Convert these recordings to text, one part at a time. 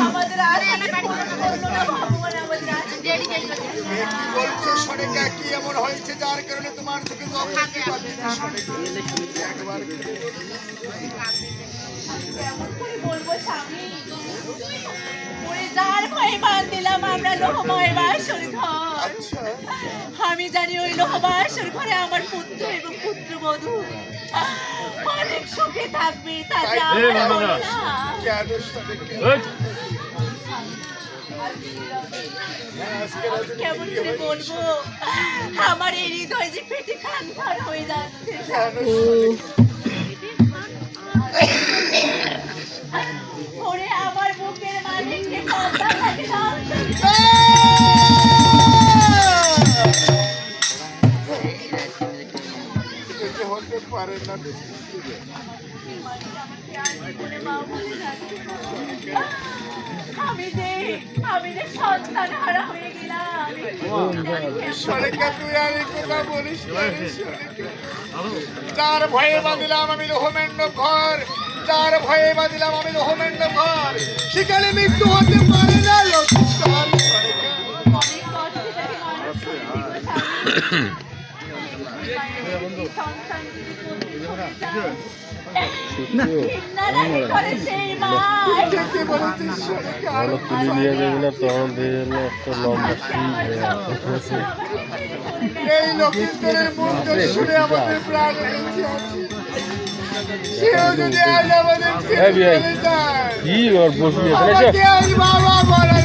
আমাদের বলছো সরেকা কি এমন হয়েছে যার কারণে তোমার থেকে আচ্ছা। আমি জানি ওই লোহবাসর ঘরে আমার পুত্র এবং পুত্রবধূ। অনেক সুখে থাকবে তাতে আমার কেমন করে? বলব? আমার এই হৃদয় যে পেটে খানখান যাচ্ছে। ওরে, আমার বুকের মালিককে কথা থাকে না এটা হতে পারে না আমি যে আমি যে সন্তান হারা হয়ে গেলাম সরেকা তুই আর এই কথা বলিস না রে সরেকা। যার ভয়ে বাঁধিলাম আমি লোহমেন্ড ঘর যার ভয়ে বাঁধিলাম আমি লোহমেন্ড ঘর সেখানে মৃত্যু হতে পারে না সন্তান ভালো তুলে নিয়ে তখন দিয়ে একটা লম্বা সিট হয়ে আছে এই লক্ষিন্দরের মুখটা শুনে আমাদের প্রাণ সেও যদি আজ আমাদের ছেড়ে এই বিয়াই। চলে যায়। কি ওর বসিয়ে আমাকে বাবা বলার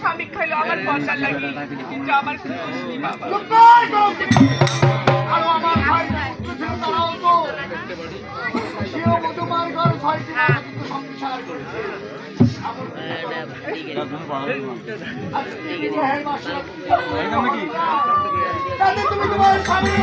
স্বামী খাইলো আমার পয়সা লাগে। কিন্তু আমার আর আমার ভাই সেও ছয়টি মাস কিন্তু সংসার করেছে তাতে তুমি তোমার স্বামী।